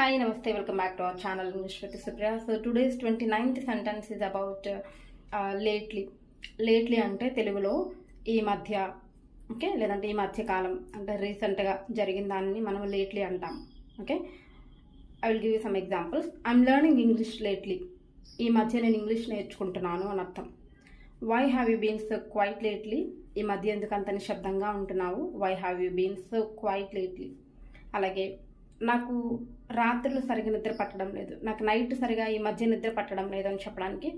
Hi, Namaste. Welcome back to our channel English with Supriya. So today's 29th sentence is about uh, lately. Lately అంటే తెలుగులో ఈ మధ్య okay? లేదంటే ఈ మధ్య కాలం అంటే రీసెంట్గా జరిగిన దాన్ని మనం లేట్లీ అంటాం okay? I will give you some examples I'm learning English lately ఈ మధ్య నేను ఇంగ్లీష్ నేర్చుకుంటున్నాను అని అర్థం. Why have you been so quiet lately ఈ మధ్య ఎందుకు అంత నిశ్శబ్దంగా ఉంటున్నావు? Why have you been so quiet lately అలాగే నాకు రాత్రులు సరిగా నిద్ర పట్టడం లేదు. నాకు నైట్ సరిగా ఈ మధ్య నిద్ర పట్టడం లేదు అని చెప్పడానికి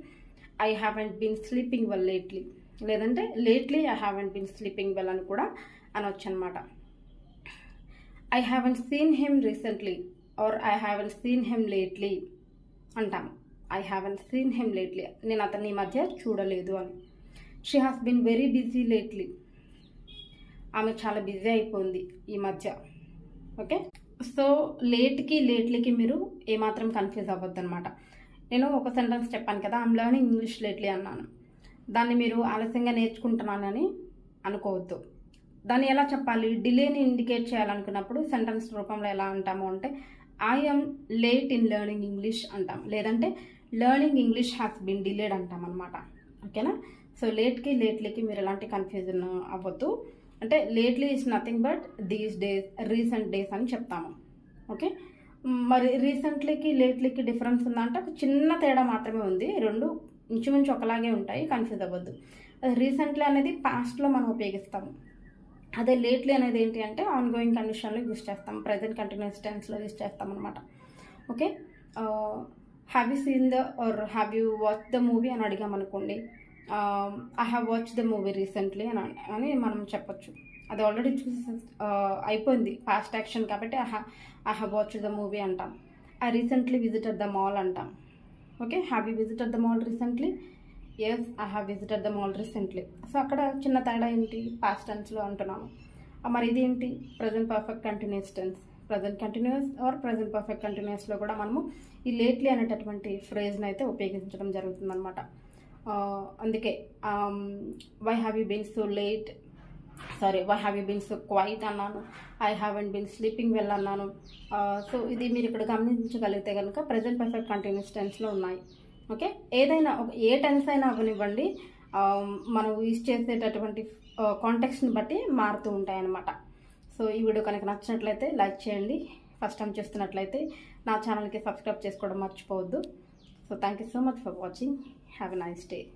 I haven't been sleeping well lately లేదంటే lately I haven't been sleeping well అని కూడా అనొచ్చు అనమాట I haven't seen him recently or I haven't seen him lately అంటాం I haven't seen him lately నేను అతన్ని ఈ మధ్య చూడలేదు అని. She has been very busy lately ఆమె చాలా బిజీ అయిపోయింది ఈ మధ్య. ఓకే సో లేట్కి లేట్లీకి మీరు ఏమాత్రం కన్ఫ్యూజ్ అవ్వద్దు అనమాట నేను ఒక సెంటెన్స్ చెప్పాను కదా ఐమ్ లెర్నింగ్ ఇంగ్లీష్ లేట్లీ అన్నాను. దాన్ని మీరు ఆలస్యంగా నేర్చుకుంటున్నానని అనుకోవద్దు. దాన్ని ఎలా చెప్పాలి? డిలేని ఇండికేట్ చేయాలనుకున్నప్పుడు సెంటెన్స్ రూపంలో ఎలా అంటాము అంటే I am late in learning English అంటాం. లేదంటే learning English has been delayed అంటాం అనమాట ఓకేనా? సో లేట్కి లేట్లీకి మీరు ఎలాంటి కన్ఫ్యూజన్ అవ్వద్దు. అంటే lately is nothing but these days recent days అని చెప్తాము ఓకే మరి రీసెంట్లీకి లేట్లీకి డిఫరెన్స్ ఉందంటే ఒక చిన్న తేడా మాత్రమే ఉంది. రెండు ఇంచుమించు ఒకలాగే ఉంటాయి కన్ఫ్యూజ్ అవ్వద్దు. రీసెంట్లీ అనేది పాస్ట్లో మనం ఉపయోగిస్తాము అదే లేట్లీ అనేది ఏంటి అంటే ఆన్ గోయింగ్ కండిషన్లో యూస్ చేస్తాం. ప్రజెంట్ కంటిన్యూస్ టెన్స్లో యూస్ చేస్తాం అనమాట okay have you seen the or have you watch the movie అని అడిగామనుకోండి. I have watch the movie recently అని అని మనం చెప్పొచ్చు. అది ఆల్రెడీ చూసి uh, అయిపోయింది. ఫాస్ట్ యాక్షన్ కాబట్టి I ha I have watch the movie అంటాం. I recently visited the mall అంటాం. Okay have you visited the mall recently yes I have visited the mall recently so అక్కడ చిన్న తేడా ఏంటి? Past టెన్స్లో అంటున్నాను. మరి ఇదేంటి? Present perfect continuous tense present continuous or present perfect కంటిన్యూస్లో కూడా మనము ఈ లేట్లీ అనేటటువంటి ఫ్రేజ్ని అయితే ఉపయోగించడం జరుగుతుందన్నమాట. అందుకే why have you been so late sorry why have you been so quiet అన్నాను. I have and been sleeping well అన్నాను సో ఇది మీరు ఇక్కడ గమనించగలిగితే కనుక ప్రజెంట్ పర్ఫెక్ట్ కంటిన్యూస్ టెన్స్లో ఉన్నాయి. ఓకే ఏదైనా ఒక ఏ టెన్స్ అయినా అవనివ్వండి. మనం యూజ్ చేసేటటువంటి కాంటెక్స్ని బట్టి మారుతూ ఉంటాయన్నమాట. సో ఈ వీడియో కనుక నచ్చినట్లయితే లైక్ చేయండి. ఫస్ట్ టైం చేస్తున్నట్లయితే నా ఛానల్కి సబ్స్క్రైబ్ చేసుకోవడం మర్చిపోవద్దు. So thank you so much for watching. Have a nice day.